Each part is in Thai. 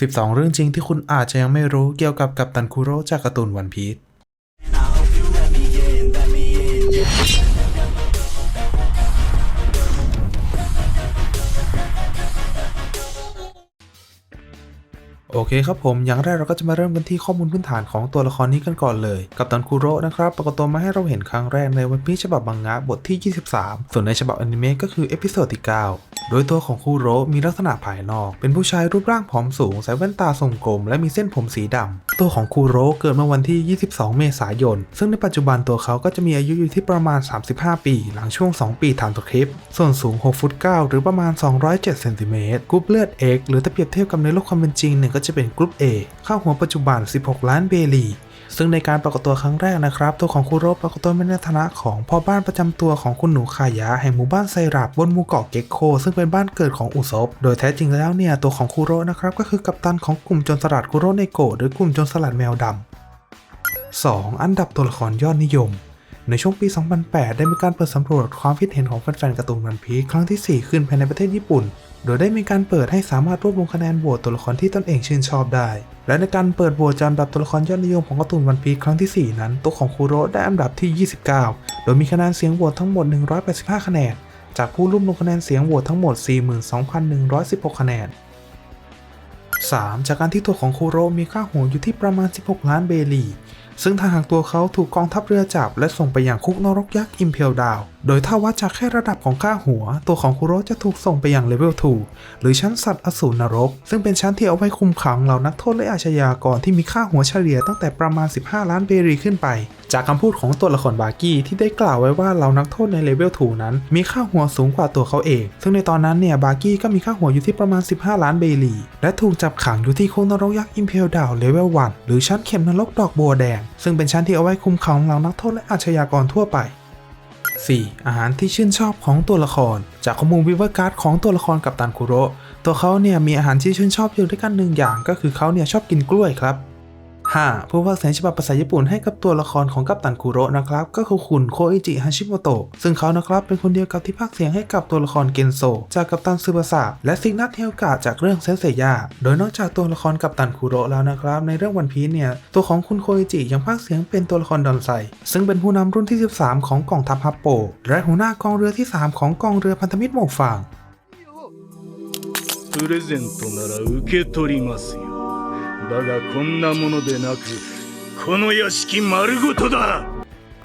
12 เรื่องจริงที่คุณอาจจะยังไม่รู้เกี่ยวกับกัปตันคุโร่จากการ์ตูนวันพีชโอเคครับผม อย่างแรกเราก็จะมาเริ่มกันที่ข้อมูลพื้นฐานของตัวละครนี้กันก่อนเลย กัปตันคุโร่นะครับปรากฏตัวมาให้เราเห็นครั้งแรกในวันพีชฉบับมังงะบทที่ 23 ส่วนในฉบับอนิเมะก็คือเอพิโซดที่ 9โดยตัวของคุโรมีลักษณะภายนอก เป็นผู้ชายรูปร่างผอมสูงใส่แว่นตาทรงกลม และมีเส้นผมสีดำตัวของคุโรเกิดเมื่อวันที่ 22 เมษายน ซึ่งในปัจจุบันตัวเขาก็จะมีอายุอยู่ที่ประมาณ 35 ปี หลังช่วง 2 ปีทำตัวคลิป ส่วนสูง 6 ฟุต 9 หรือประมาณ 207 เซนติเมตรกรุ๊ปเลือด X หรือถ้าเปรียบเทียบกับในโลกความเป็นจริงเนี่ยก็จะเป็นกรุ๊ป A ค่าหัวปัจจุบัน 16 ล้านเบลีซึ่งในการปรากฏตัวครั้งแรกนะครับ ตัวของคุโรปรากฏตัวในฐานะของพ่อบ้านประจำตัวของคุณหนูคายะแห่งหมู่บ้านไซรับ บนหมู่เกาะเก็กโคซึ่งเป็นบ้านเกิดของอุซบ โดยแท้จริงแล้วเนี่ยตัวของคุโร่นะครับก็คือกัปตันของกลุ่มโจรสลัดคุโร่เนโกะหรือกลุ่มโจรสลัดแมวดำ 2. อันดับตัวละครยอดนิยม ในช่วงปี 2008 ได้มีการเปิดสำรวจความคิดเห็นของแฟนๆการ์ตูนวันพีชครั้งที่ 4 ขึ้นภายในประเทศญี่ปุ่น โดยได้มีการเปิดให้สามารถรวบรวมคะแนนโหวตตัวละครที่ตนเองชื่นชอบได้ และในการเปิดโหวตจันดับตัวละครยอดนิยมของการ์ตูนวันพีชครั้งที่ 4 นั้น ตัวของคุโร่ได้อันดับที่ 29 โดยมีคะแนนเสียงโหวตทั้งหมด 185 คะแนน จากผู้ร่วมลงคะแนนเสียงโหวตทั้งหมด 42,116 คะแนน 3. จากการที่ตัวของคุโรมีค่าหัวอยู่ที่ประมาณ 16 ล้านเบลี ซึ่งถ้าหากตัวเขาถูกกองทัพเรือจับและส่งไปยังคุกนรกยักษ์อิมเพลดาว โดยถ้าวัดจากแค่ระดับของค่าหัว ตัวของคุโรจะถูกส่งไปยังเลเวล 2 หรือชั้นสัตว์อสูรนรก ซึ่งเป็นชั้นที่เอาไว้คุมขังเหล่านักโทษและอาชญากรที่มีค่าหัวเฉลี่ยตั้งแต่ประมาณ 15 ล้านเบรีขึ้นไป จากคำพูดของตัวละครบาร์กี้ที่ได้กล่าวไว้ว่าเหล่านักโทษในเลเวล 2 นั้น มีค่าหัวสูงกว่าตัวเขาเอง ซึ่งในตอนนั้นเนี่ยบาร์กี้ก็มีค่าหัวอยู่ที่ประมาณ 15 ล้านเบลีและถูกจับขังอยู่ที่คุกนรกยักษ์อิมเพลดาวเลเวล 1 หรือชั้นเข็มนรกดอกบัวแดงซึ่งเป็นชั้นที่เอาไว้คุมขังเหล่านักโทษและอาชญากรทั่วไป 4. อาหารที่ชื่นชอบของตัวละคร จากข้อมูลวิเวอร์การ์ดของตัวละครกับตันคุโรตัวเขาเนี่ยมีอาหารที่ชื่นชอบอยู่ด้วยกันหนึ่งอย่างก็คือเขาเนี่ยชอบกินกล้วยครับ 5. ผู้พากย์เสียงฉบับภาษาญี่ปุ่นให้กับตัวละครของกัปตันคุโร่นะครับ ก็คือคุณโคอิจิฮาชิโมโตะซึ่งเขานะครับเป็นคนเดียวกับที่พากย์เสียงให้กับตัวละครเกนโซ จากกัปตันซึบาสะและซิกนัทเฮลกะจากเรื่องเซนเซย่าโดยนอกจากตัวละครกัปตันคุโร่แล้วนะครับ ในเรื่องวันพีซเนี่ยตัวของคุณโคอิจิยังพากย์เสียงเป็นตัวละครดอนไซซึ่งเป็นผู้นำรุ่นที่ 13 ของกองทัพฮับโป และหัวหน้ากองเรือที่ 3 ของกองเรือพันธมิตรหมวกฟาง プレゼントなら受け取りますよ だがこんなものでなくこの屋敷丸ごとだ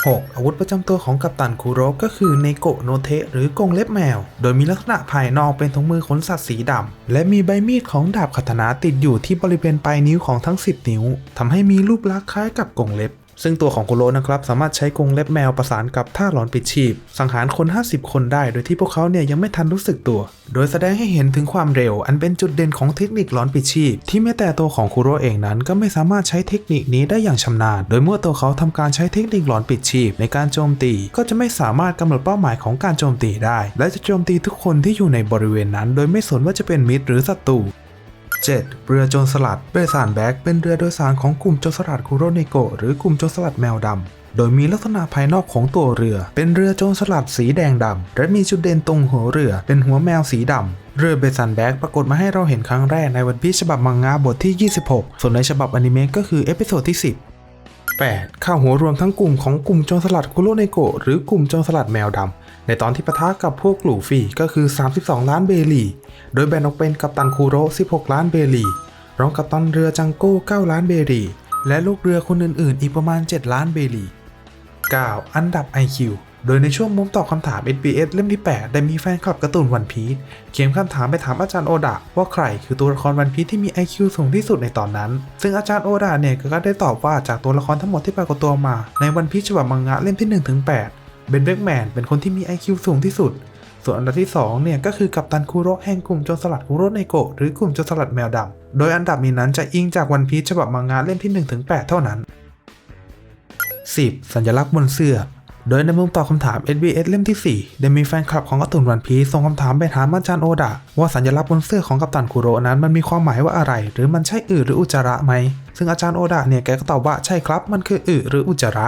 6. อาวุธประจำตัวของกัปตันคุโร่ก็คือเนโกะโนเทะหรือกรงเล็บแมว โดยมีลักษณะภายนอกเป็นถุงมือขนสัตว์สีดำ และมีใบมีดของดาบคาตานะติดอยู่ที่บริเวณปลายนิ้วของทั้ง 10 นิ้วทำให้มีรูปลักษณ์คล้ายกับกรงเล็บ ซึ่งตัวของคุโร่นะครับสามารถใช้กรงเล็บแมวประสานกับท่าหลอนปิดชีพ สังหารคน 50 คนได้ โดยที่พวกเขาเนี่ยยังไม่ทันรู้สึกตัว โดยแสดงให้เห็นถึงความเร็ว อันเป็นจุดเด่นของเทคนิคหลอนปิดชีพ ที่แม้แต่ตัวของคุโรเองนั้นก็ไม่สามารถใช้เทคนิคนี้ได้อย่างชำนาญ โดยเมื่อตัวเขาทำการใช้เทคนิคหลอนปิดชีพ ในการโจมตีก็จะไม่สามารถกำหนดเป้าหมายของการโจมตีได้ และจะโจมตีทุกคนที่อยู่ในบริเวณนั้น โดยไม่สนว่าจะเป็นมิตรหรือศัตรู 7. เรือโจรสลัดเบสานแบ็กเป็นเรือโดยสารของกลุ่มโจรสลัดคุโรเนโกหรือกลุ่มโจรสลัดแมวดำโดยมีลักษณะภายนอกของตัวเรือ เป็นเรือโจรสลัดสีแดงดำ และมีจุดเด่นตรงหัวเรือ เป็นหัวแมวสีดำ เรือเบสันแบ็กปรากฏมาให้เราเห็นครั้งแรกในวันพีชฉบับมังงะบทที่ 26 ส่วนในฉบับอนิเมะก็คือเอพิโซดที่ 10 8. ข้าหัวรวมทั้งกลุ่มของกลุ่มโจรสลัดคุโรเนโกหรือกลุ่มโจรสลัดแมวดำ ในตอนที่ปะทะกับพวกลูฟี่ก็คือ 32 ล้านเบลี โดยแบ่งออกเป็นกัปตันคูโร่16 ล้านเบลี รองกัปตันเรือจังโก้9ล้านเบลี และลูกเรือคนอื่นๆ อีกประมาณ 7 ล้านเบลี 9. อันดับ IQ โดยในช่วงมุมตอบคำถาม SBS เล่มที่ 8 ได้มีแฟนคลับการ์ตูนวันพี e เขียนคำถามไปถามอาจารย์โอดะว่าใครคือตัวละครวันพีชที่มี IQ สูงที่สุดในตอนนั้น ซึ่งอาจารย์โอดะเนี่ยก็ได้ตอบว่าจากตัวละครทั้งหมดที่ปรากฏตัวมา ในวันพีชฉบับมังงะเล่มที่ 1-8 เบนเบกแมนเป็นคนที่มี IQ สูงที่สุด ส่วนอันดับที่2เนี่ยก็คือกัปตันคุโรแห่งกลุ่มโจรสลัดคุโร่เนโกะหรือกลุ่มโจรสลัดแมวดำ โดยอันดับนี้นั้นจะอิงจากวันพีชฉบับมังงะเล่มที่ 1-8 เท่านั้น 10. สัญลักษณ์บนเสื้อ โดยในมุมตอบคำถาม SBS เล่มที่ 4 ได้มีแฟนคลับของการ์ตูนวันพีส่งคำถามไปถามอาจารย์โอดะว่าสัญลักษณ์บนเสื้อของกัปตันคุโรนั้นมันมีความหมายว่าอะไร หรือมันใช่อึหรืออุจจาระไหม ซึ่งอาจารย์โอดะเนี่ยแกก็ตอบว่าใช่ครับ มันคืออึหรืออุจจาระ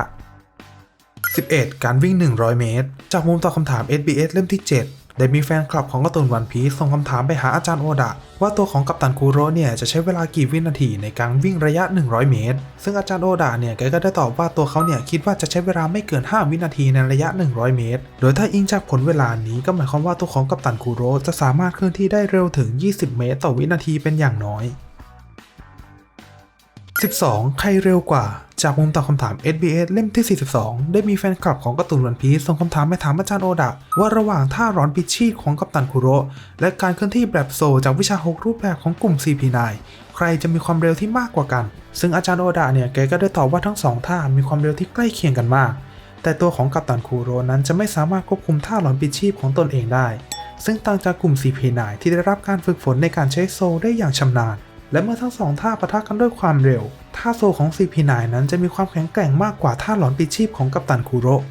11. การวิ่ง 100 เมตร จากมุมตอบคำถาม SBS เล่มที่ 7 ได้มีแฟนคลับของการ์ตูนวันพีส่งคำถามไปหาอาจารย์โอดะ ว่าตัวของกัปตันคูโรเนี่ยจะใช้เวลากี่วินาทีในการวิ่งระยะ 100 เมตร ซึ่งอาจารย์โอดะเนี่ยแกก็ได้ตอบว่าตัวเขาเนี่ยคิดว่าจะใช้เวลาไม่เกิน 5 วินาทีในระยะ 100 เมตร โดยถ้าอิงจากผลเวลานี้ก็หมายความว่าตัวของกัปตันคูโรจะสามารถเคลื่อนที่ได้เร็วถึง 20 เมตร ต่อวินาทีเป็นอย่างน้อย 12 ใครเร็วกว่า จากมุมตอบคำถาม SBS เล่มที่ 42 ได้มีแฟนคลับของการ์ตูนวันพีซส่งคำถามไปถามอาจารย์โอดะ ว่าระหว่างท่าร้อนปิชีพของกัปตันคุโรและการเคลื่อนที่แบบโซจากวิชา 6 รูปแบบของกลุ่ม CP9 ใครจะมีความเร็วที่มากกว่ากัน ซึ่งอาจารย์โอดะเนี่ยแกก็ได้ตอบว่าทั้งสองท่ามีความเร็วที่ใกล้เคียงกันมาก แต่ตัวของกัปตันคูโรนั้นจะไม่สามารถควบคุมท่าร้อนปิชีพของตนเองได้ ซึ่งต่างจากกลุ่ม CP9 ที่ได้รับการฝึกฝนในการใช้โซได้อย่างชำนาญ และเมื่อทั้งสองท่าปะทะกันด้วยความเร็ว ท่าโซของ CP9 นั้นจะมีความแข็งแกร่งมากกว่าท่าหลอนปีชีพของกัปตันคูโระ